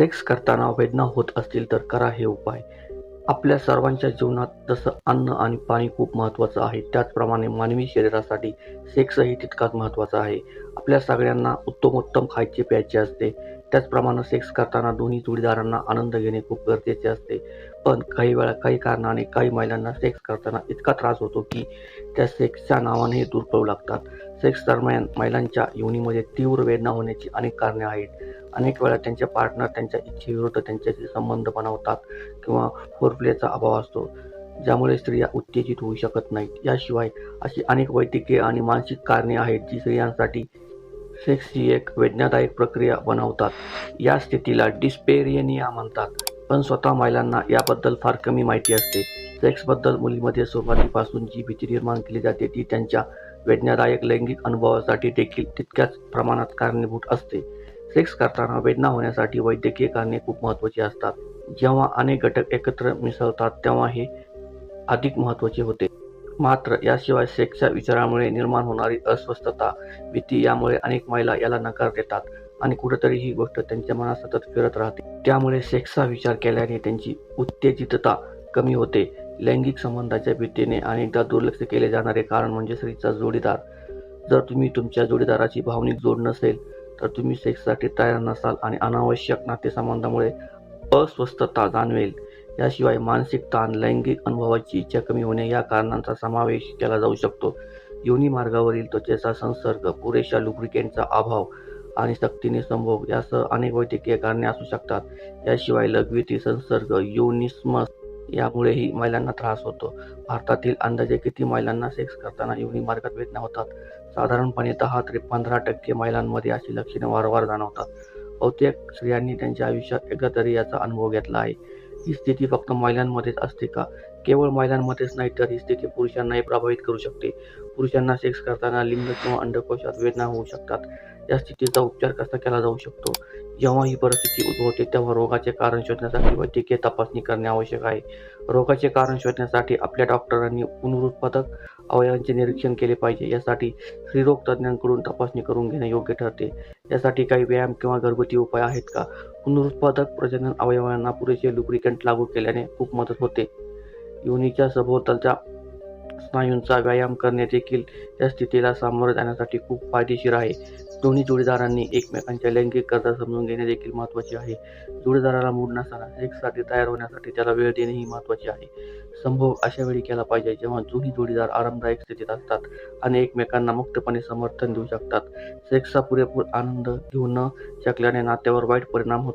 Sex करताना वेदना होत असतील तर करा हे उपाय. आपल्या सर्वांच्या जीवनात जसं अन्न आणि पाणी खूप महत्त्वाचं आहे त्याचप्रमाणे मानवी शरीरासाठी सेक्सही तितकाच महत्त्वाचा आहे. आपल्या सगळ्यांना उत्तमोत्तम खायचे प्यायचे असते. त्याचप्रमाणे सेक्स करताना दोन्ही जोडीदारांना आनंद घेणे खूप गरजेचे असते. पण काही वेळा काही कारणाने काही महिलांना सेक्स करताना इतका त्रास होतो की त्या सेक्सच्या नावानेही दूर पडू लागतात. सेक्स दरम्यान महिलांच्या योनीमध्ये तीव्र वेदना होण्याची अनेक कारणे आहेत. अनेक वेळा त्यांचे पार्टनर त्यांच्या इच्छेविरुद्ध त्यांच्याशी संबंध बनवतात किंवा फोरप्लेचा अभाव असतो ज्यामुळे स्त्रिया उत्तेजित होऊ शकत नाहीत. याशिवाय अशी अनेक वैद्यकीय आणि मानसिक कारणे आहेत जी स्त्रियांसाठी सेक्स ही एक वेदनादायक प्रक्रिया बनवतात. या स्थितीला डिस्पेरियनिया म्हणतात. पण स्वतः महिलांना याबद्दल फार कमी माहिती असते. सेक्सबद्दल मुलीमध्ये सुरुवातीपासून जी भीती निर्माण केली जाते ती त्यांच्या वेदनादायक लैंगिक अनुभवासाठी देखील तितक्याच प्रमाणात कारणीभूत असते. सेक्स करताना वेदना होण्यासाठी वैद्यकीय कारणे खूप महत्त्वाची असतात. जेव्हा अनेक घटक एकत्र मिसळतात तेव्हा हे अधिक महत्त्वाचे होते. मात्र याशिवाय सेक्सच्या विचारामुळे निर्माण होणारी अस्वस्थता भीती यामुळे अनेक महिला याला नकार देतात आणि कुठेतरी ही गोष्ट त्यांच्या मनात सतत फिरत राहते. त्यामुळे सेक्सचा विचार केल्याने त्यांची उत्तेजितता कमी होते. लैंगिक संबंधाच्या भीतीने अनेकदा दुर्लक्ष केले जाणारे कारण म्हणजे स्त्रीचा जोडीदार. जर तुम्ही तुमच्या जोडीदाराची भावनिक जोड नसेल तर तुम्ही सेक्ससाठी तयार नसाल आणि अनावश्यक नातेसंबंधामुळे अस्वस्थता जाणवेल. याशिवाय मानसिक ताण लैंगिक अनुभवाची इच्छा कमी होणे या कारणांचा समावेश केला जाऊ शकतो. योनी मार्गावरील त्वचेचा संसर्ग पुरेशा लुब्रिकेंटचा अभाव आणि सक्तीने संभोग यासह अनेक वैद्यकीय कारणे असू शकतात. याशिवाय लघवीतील संसर्ग योनिस्मस यामुळेही महिलांना त्रास होतो. भारतातील अंदाजे किती महिलांना सेक्स करताना योनी मार्गात वेदना होतात? साधारणपणे दहा ते पंधरा टक्के महिलांमध्ये अशी लक्षणे वारंवार जाणवतात. बहुतेक स्त्रियांनी त्यांच्या आयुष्यात एकदा तरी याचा अनुभव घेतला आहे. ही स्थिती फक्त महिलांमध्येच असते का? केवळ महिलांमध्येच नाही तर ही स्थिती पुरुषांनाही प्रभावित करू शकते. पुरुषांना सेक्स करताना लिंग किंवा अंडकोशात वेदना होऊ शकतात. या स्थितीचा उपचार कसा केला जाऊ शकतो? जेव्हा ही परिस्थिती उद्भवते तेव्हा रोगाचे कारण शोधण्यासाठी वैद्यकीय तपासणी करणे आवश्यक आहे. रोगाचे कारण शोधण्यासाठी आपल्या डॉक्टरांनी पुनरुत्पादक अवयवांचे निरीक्षण केले पाहिजे. यासाठी स्त्रीरोग तज्ज्ञांकडून तपासणी करून घेणे योग्य ठरते. यासाठी काही व्यायाम किंवा घरगुती उपाय आहेत का? पुनरुत्पादक प्रजनन अवयवांना पुरेसे लुब्रिकंट लागू केल्याने खूप मदत होते. योनीच्या सभोवतालच्या स्नायूंचा व्यायाम करणे देखील या स्थितीला सामोरे जाण्यासाठी खूप फायदेशीर आहे. दोन्ही जोडीदारांनी एकमेकांच्या लैंगिक गरजा समजून घेणे देखील महत्त्वाचे आहे. जोडीदाराला मूड नसताना सेक्ससाठी तयार होण्यासाठी त्याला वेळ देणेही महत्त्वाचे आहे. संभोग अशा वेळी केला पाहिजे जेव्हा दोन्ही जोडीदार आरामदायक स्थितीत असतात आणि एकमेकांना मुक्तपणे समर्थन देऊ शकतात. सेक्सचा पुरेपूर आनंद घेऊ न शकल्याने नात्यावर वाईट परिणाम होतो.